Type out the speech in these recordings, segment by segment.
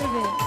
这边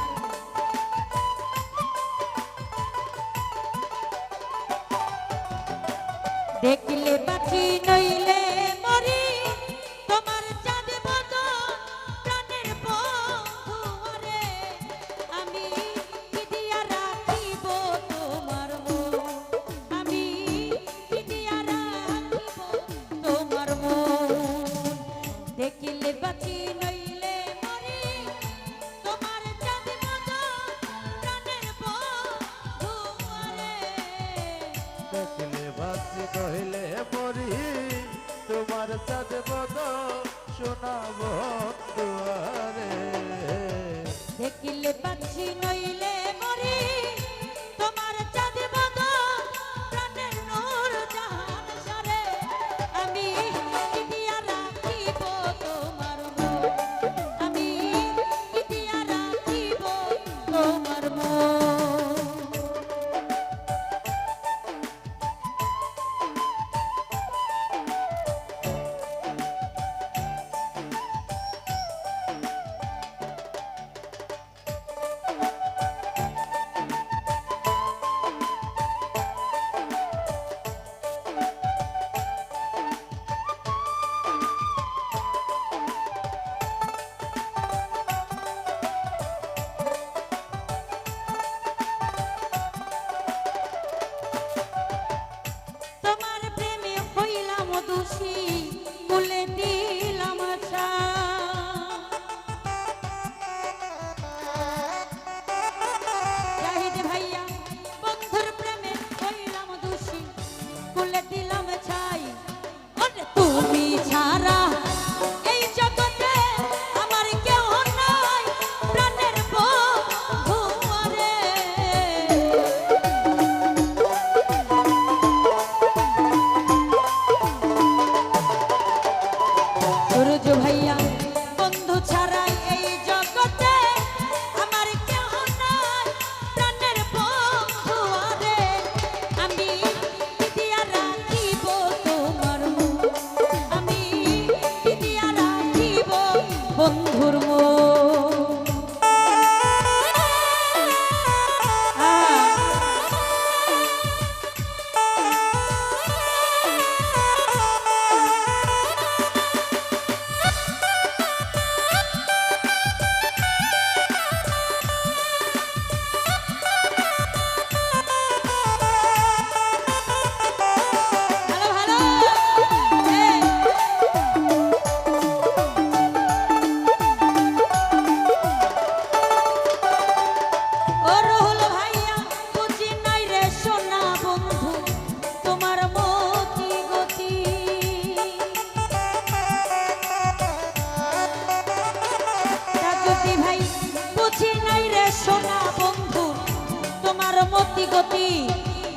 গতি গতি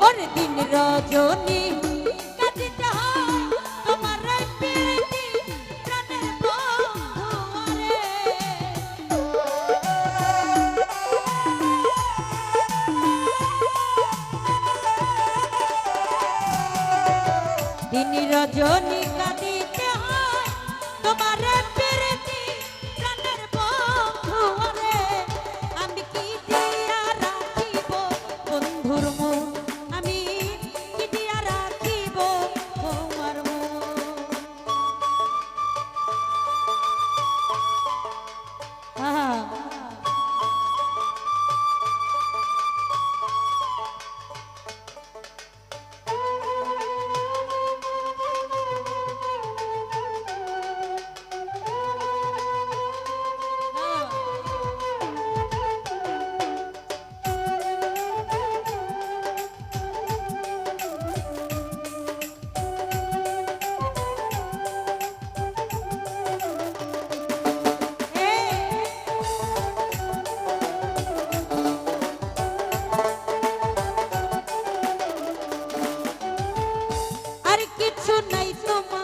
ওর দিন রজনী। দিন রজনী কাঁদিতে হয় তোমার ないとも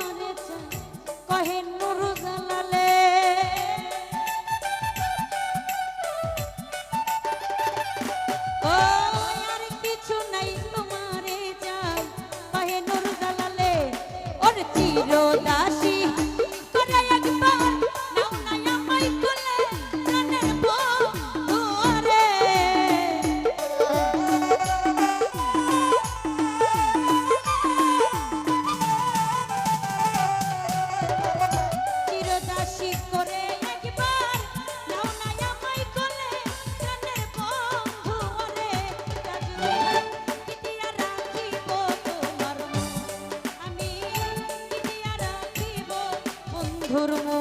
Guru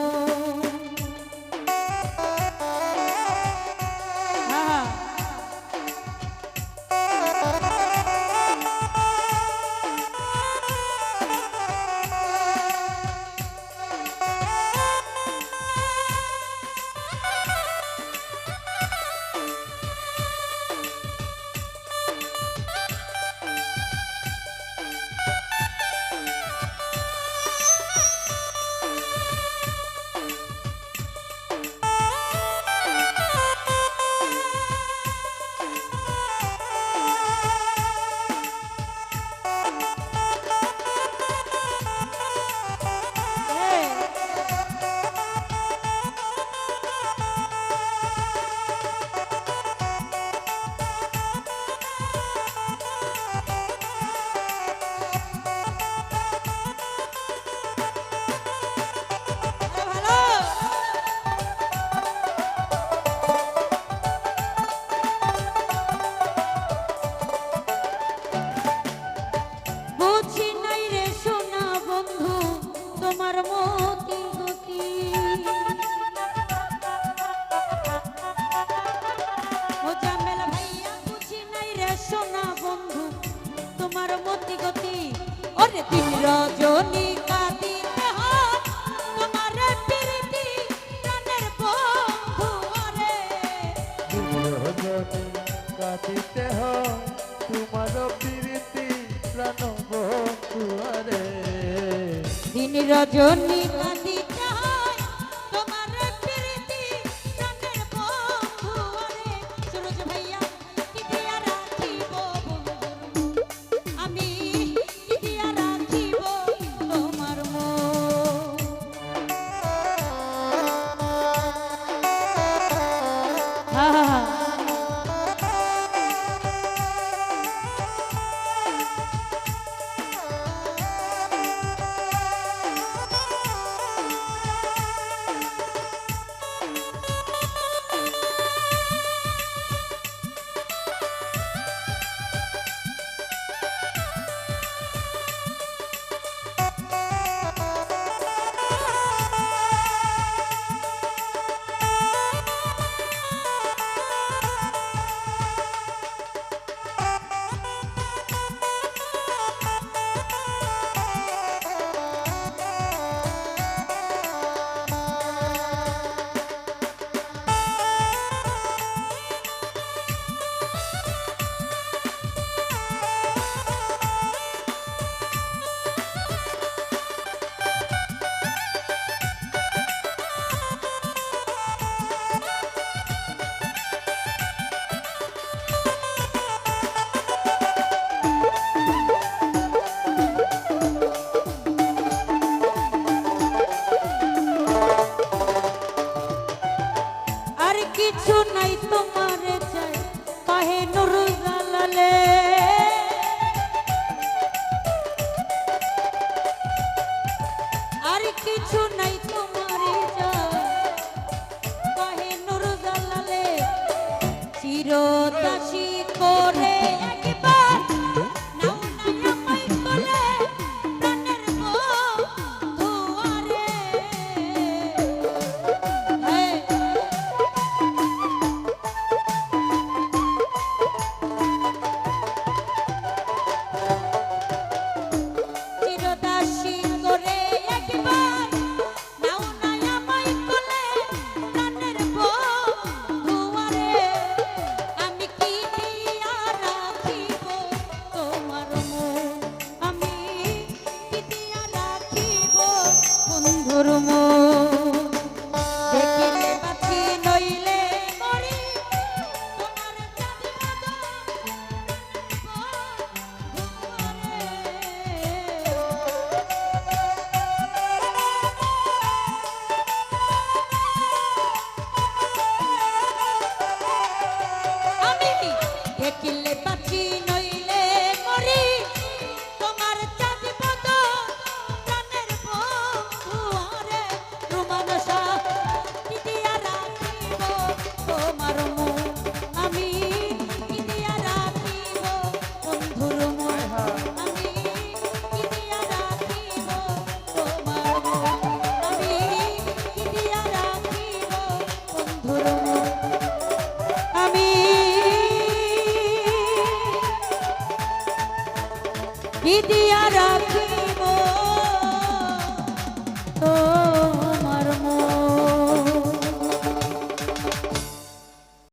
দিতে হয় তোমার প্রীতি প্রাণ বন্ধু রে দিন রজনী কিছু নাই তোমার চাই। কাহে নুরু